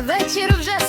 вечір вже